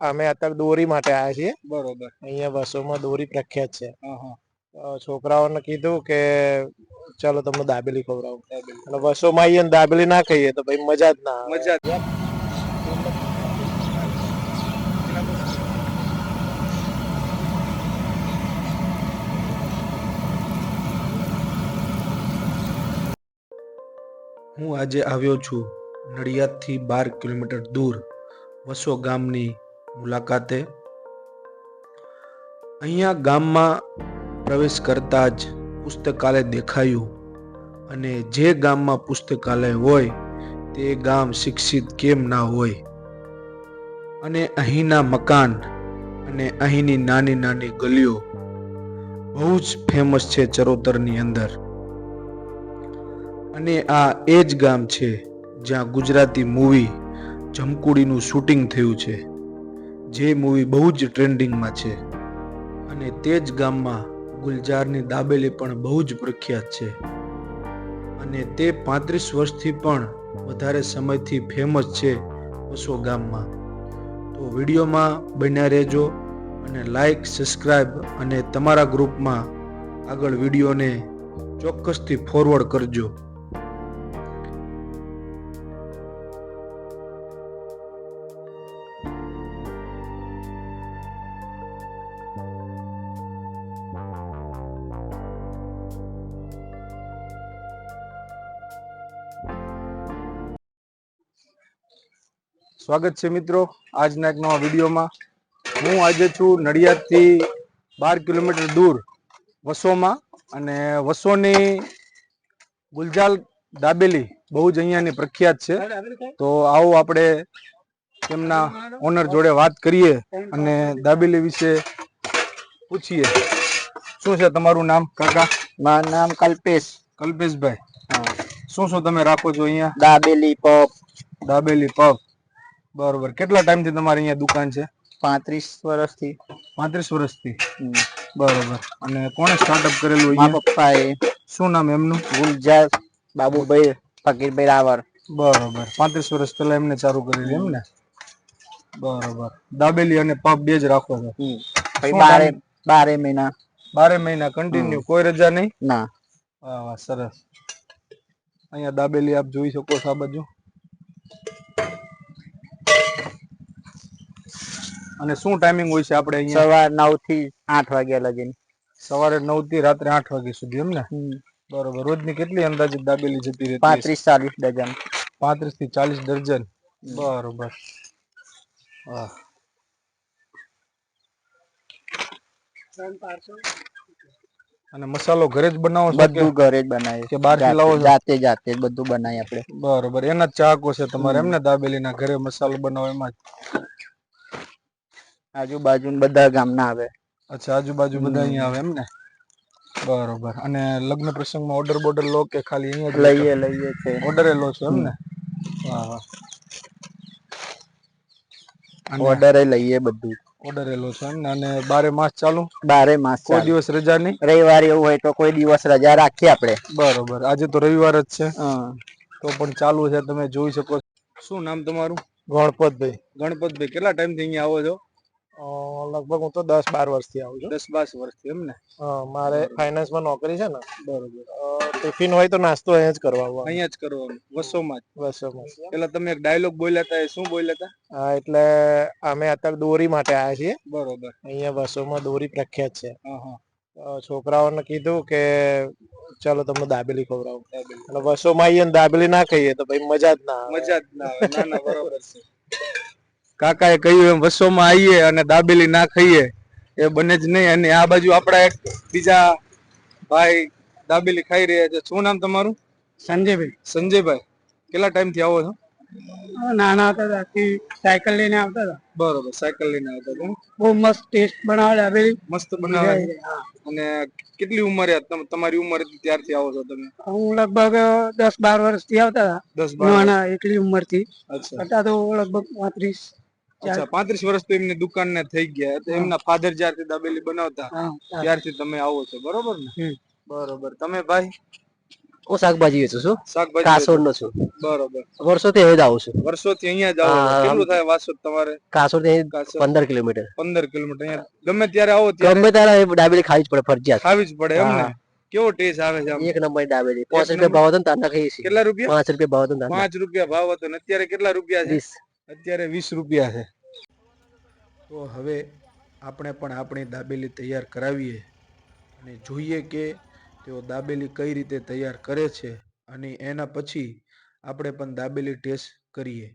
અમે અત્યારે દોરી માટે આવ્યા છીએ. બરોબર. અહીંયા બસોમાં દોરી પ્રખ્યાત છે. હા હા. તો છોકરાઓને કીધું કે ચાલો તમને દાબેલી ખવડાવું. અને બસોમાં આવીએ ને દાબેલી ના ખાઈએ તો ભાઈ મજા જ ના મજા હું આજે આવ્યો છું નડિયાદથી બાર કિલોમીટર દૂર વસો ગામની મુલાકાતે. અહીંયા ગામમાં પ્રવેશ કરતા જ પુસ્તકાલય દેખાયું અને જે ગામમાં પુસ્તકાલય હોય તે ગામ શિક્ષિત કેમ ના હોય. અને અહીંના મકાન અને અહીંની નાની નાની ગલીઓ બહુ જ ફેમસ છે ચરોતરની અંદર. અને આ એ જ ગામ છે જ્યાં ગુજરાતી મૂવી જમકુડીનું શૂટિંગ થયું છે. જે મૂવી બહુ જ ટ્રેન્ડિંગમાં છે. અને તે જ ગામમાં ગુલજારની દાબેલી પણ બહુ જ પ્રખ્યાત છે. અને તે પાંત્રીસ વર્ષથી પણ વધારે સમયથી ફેમસ છે વસો ગામમાં. તો વિડીયોમાં બન્યા રહેજો અને લાઈક સબસ્ક્રાઈબ અને તમારા ગ્રુપમાં આગળ વિડીયોને ચોક્કસથી ફોરવર્ડ કરજો. સ્વાગત છે મિત્રો આજના એક નવા વિડીયોમાં. હું આજે છું નડિયાદથી બાર કિલોમીટર દૂર વસોમાં અને વસોની ગુલજાલ દાબેલી બહુ જ અહીંયાની પ્રખ્યાત છે. તો આવો આપણે તેમના ઓનર જોડે વાત કરીએ અને દાબેલી વિશે પૂછીએ. શું છે તમારું નામ? કાકા મારું નામ કલ્પેશ. કલ્પેશભાઈ શું શું તમે રાખો છો અહીંયા? દાબેલી પફ. દાબેલી પગ બરોબર. કેટલા ટાઈમથી તમારી અહીંયા દુકાન છે? પાંત્રીસ વર્ષથી. પાંત્રીસ વર્ષથી? થી બરોબર. અને કોણે સ્ટાર્ટઅપ કરેલું અહીંયા? પપ્પાએ. શું નામ એમનું? ગુલજાર બાબુભાઈ ફકીરભાઈ રાવર. બરોબર. પાંત્રીસ વર્ષ પહેલા એમને ચાલુ કરેલું એમ ને? બરોબર. દાબેલી અને પગ બે જ રાખો છો. બારે બારે મહિના. બારે મહિના કન્ટિન્યુ કોઈ રજા નહીં? ના. વાહ વાહ સરસ. અહીંયા દાબેલી આપ જોઈ શકો છો આ બાજુ. અને શું ટાઈમિંગ હોય છે આપણે અહીંયા? સવાર નવથી આઠ વાગ્યા લગીન. સવારે નવથી રાત્રે આઠ વાગ્યા સુધી એમ ને. બરોબર. રોજની કેટલી અંદાજિત દાબેલી જતી રહી પાંત્રીસ ચાલીસ ડઝન. પાંત્રીસથી ચાલીસ દર્જન બરોબર. વાહ અને મસાલો ઘરે જ બનાવો છો બધું ઘરે જ બનાવીએ કે બહારથી લાવો જાતે જાતે બધું બનાવીએ આપણે. બરોબર. એના જ ચાહકો છે તમારે એમને દાબેલી ના? ઘરે મસાલો બનાવો એમાં જ. આજુબાજુ બધા ગામના આવે. અચ્છા આજુબાજુ બધા અહીંયા આવે એમ ને? બરોબર. અને લગ્ન પ્રસંગમાં ઓર્ડર બોર્ડર લો કે ખાલી અહીંયા લઈએ લઈએ છે. ઓર્ડર લો છો એમ ને? વાહ વાહ. ઓર્ડર લઈએ બધું. ઓર્ડર લો છો એમ ને? અને બારે માસ ચાલુ? બારે માસ કોઈ દિવસ રજા નહીં? રવિવારે એવું હોય તો કોઈ દિવસ રજા રાખીએ આપણે. બરોબર. આજે તો રવિવાર જ છે. તો પણ ચાલુ છે તમે જોઈ શકો શું નામ તમારું? ગણપતભાઈ. ગણપતભાઈ. કેટલા ટાઈમથી અહીંયા આવો છો? લગભગ હું તો દસ બાર વર્ષથી આવું છું. દસ બાર વર્ષથી એમ ને? મારે ફાઇનાન્સમાં નોકરી છે ને બરોબર. ટિફિન હોય તો નાસ્તો અહીંયા જ કરવા અહીંયા જ કરવાનું વસોમાં જ. વસોમાં પેલા તમે એક ડાયલોગ બોલ્યા હતા એ શું બોલ્યા હતા? હા એટલે અમે અત્યારે દોરી માટે આવ્યા છીએ. બરોબર. અહીંયા વસોમાં દોરી પ્રખ્યાત છે. છોકરાઓને કીધું કે ચાલો તમને દાબેલી ખવડાવું. અને વસોમાં આવીએ દાબેલી ના ખાઈએ તો ભાઈ મજા જ ના મજા જ ના આવે. ના ના બરોબર છે. કાકાએ કહ્યું એમ વસોમાં આવીએ અને દાબેલી ના ખાઈએ. એ બને જ નહીં. અને આ બાજુ આપણા એક બીજા ભાઈ દાબેલી ખાઈ રહ્યા છે. શું નામ તમારું? સંજયભાઈ. સંજયભાઈ. કેટલા ટાઈમથી આવો છો? નાના હતા ત્યાંથી સાયકલ લઈને આવતા હતા. બરોબર સાયકલ લઈને આવતા હતા બહુ મસ્ત ટેસ્ટ બનાવે આવેલી મસ્ત બનાવે. અને કેટલી ઉંમરે તમ- તમારી ઉંમર ત્યારથી આવો છો તમે? હું લગભગ દસ બાર વર્ષથી આવતા હતા. દસ બાર નાના એકલી ઉંમરથી. અચ્છા. તો લગભગ પાંત્રીસ. અચ્છા પાંત્રીસ વર્ષ તો એમની દુકાન ને થઈ ગયા તો એમના ફાધર જ્યારથી દાબેલી બનાવતા ત્યારથી તમે આવો છો બરોબર ને? બરોબર. તમે ભાઈ? હું શાકભાજી વેચું છું. શાકભાજી કાસોડ નો છું. બરોબર. વર્ષોથી અહીં જ આવું છું. વર્ષોથી અહીંયા જ આવો કેટલું થાય વાસદ તમારે? થી પંદર કિલોમીટર. પંદર કિલોમીટર. અહીંયા ગમે ત્યારે આવો ગમે ત્યારે ડાબેલી ખાવી જ પડે ફરજિયાત. ખાવી જ પડે એમ ને? કેવો ટેસ્ટ આવે છે એક નંબર ડાબેલી પાંચ રૂપિયા ભાવ હતો ને તારના કેટલા રૂપિયા? પાંચ રૂપિયા ભાવ હતો પાંચ રૂપિયા ભાવ હતો ને અત્યારે કેટલા રૂપિયા છે? અત્યારે વીસ રૂપિયા છે. તો હવે આપણે પણ આપણી દાબેલી તૈયાર કરાવીએ અને જોઈએ કે તેઓ દાબેલી કઈ રીતે તૈયાર કરે છે અને એના પછી આપણે પણ દાબેલી ટેસ્ટ કરીએ.